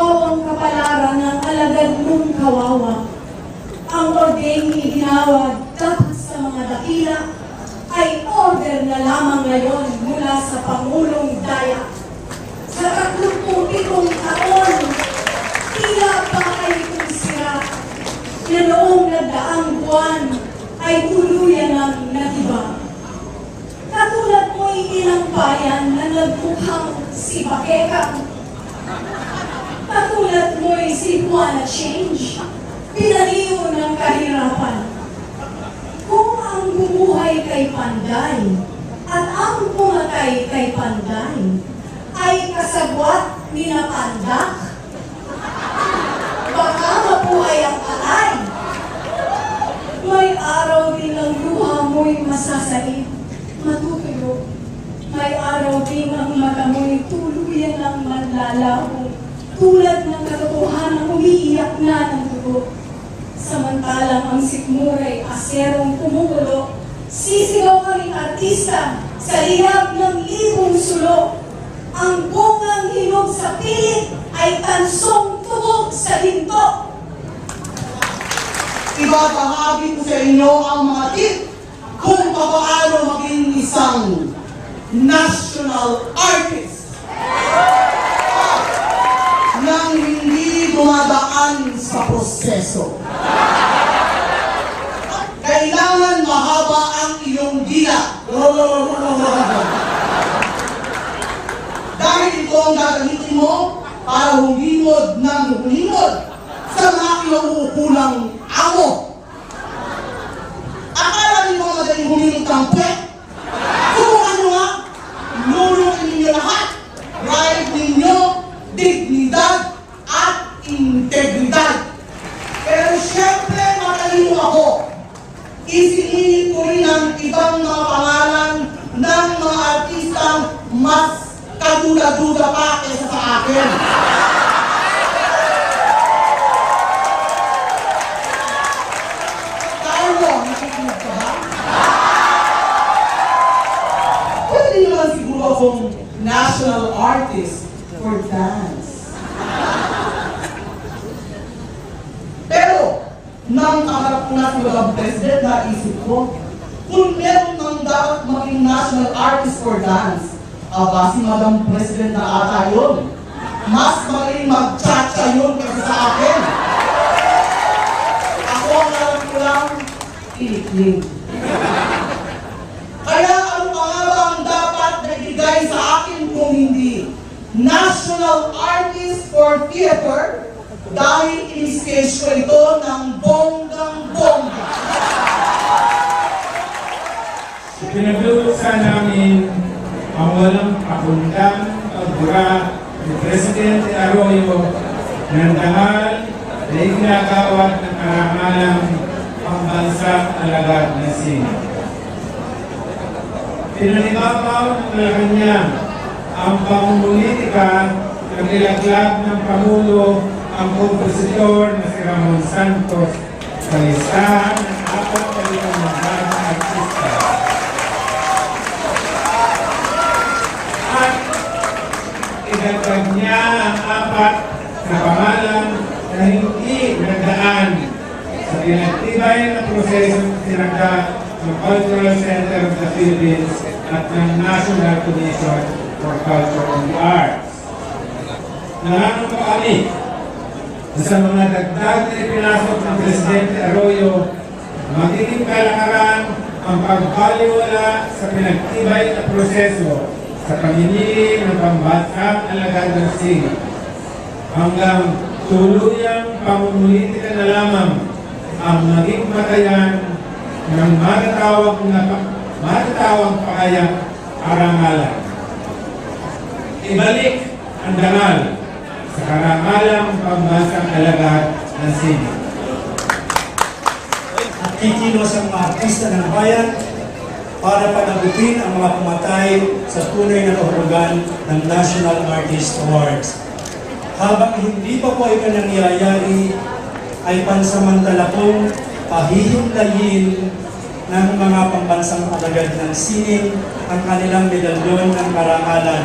ang kapalaran ng alagad mong kawawa. Ang ordeng iginawad dapat sa mga dakila ay order na lamang ngayon mula sa Pangulong Daya. Sa 37 taon, tila ba ay kunsira na noong nagdaang buwan ay tuluyan ng nagiba. Katulad mo'y ilang bayan na nagmukhang si Bakeka. Mo'y si Juana Change, pinaliw ng kahirapan. Kung ang bumuhay kay Panday at ang pumatay kay Panday ay kasabwat ni na Pandak, baka tulad ng katotohanan umiiyak na ng dugo. Samantalang ang sikmuray aserong kumukulo, sisigaw kaming artista sa lihab ng libong sulo. Ang bungang hinog sa pilit ay tansong tugog sa hinto. Ibabahagi ko sa inyo ang mga tip kung paano maging isang national artist nang hindi dumadaan sa proseso. Kailangan mahaba ang iyong dila. Dahil ito ang gagamitin mo para humingod ng humingod sa mga inuukulang amo. Akala niyo madaling humingod ng pwet? Subukan nyo nga, lulukin ninyo lahat. Right ninyo, dignidad at integridad. Pero syempre, matalino ako. Isinihin ko rin ang ibang mga pangalan ng mga artistang mas kaduda-duda pa kaysa sa akin. Carlo, nakikinig ka ba? Pwede naman siguro akong national artist for dance. Pero, nang kaharap ko na si Madam President, naisip ko, kung meron nang dapat maging national artist for dance, aba si Madam President na ata yun. Mas magaling mag-cha-cha yun kaysa sa akin. Ako ang alam ko lang, ilikling. Kaya ano pa nga ang dapat na ibigay sa akin kung hindi National Artist for Theater dahil in-sketch ko ito ng bonggang-bongga. Pinaglutusan namin ang walang pakundang pagbura ni Presidente Arroyo ng dangal na iginagawad ng karangalang pambansang alagad na sino. Pinanibabaw ng Malacanang ang pamumulitika ng nilaglag ng Pangulo ang kompositor na si Ramon Santos sa listahan ng apat mga artista. Idagdag niya ang apat na pangalan na hindi nagdaan sa pinagtibay na prosesong tinagda ng Cultural Center of the Philippines at ng National Commission for Culture and the Arts. Nangako po kami na sa mga dagdag na ipinasok ng Presidente Arroyo, magiging kalakaran ang pagbaliwala sa pinagtibay na proseso sa pamimili ng pambansang alagad ng SIG hanggang tuluyang pamumulitika na lamang ang maging matayan ng matatawag na matatawag pakayang arangalan. Ibalik ang dangal sa karangalang pambansang alagad ng SIG. at kikilos ang mga artista ng bayan para panagutin ang mga pumatay sa tunay na kahulugan ng National Artist Awards. Habang hindi pa po ito nangyayari, ay pansamantala pong pahihimlayin ng mga pambansang alagad ng sining ang kanilang medalyon ng karangalan.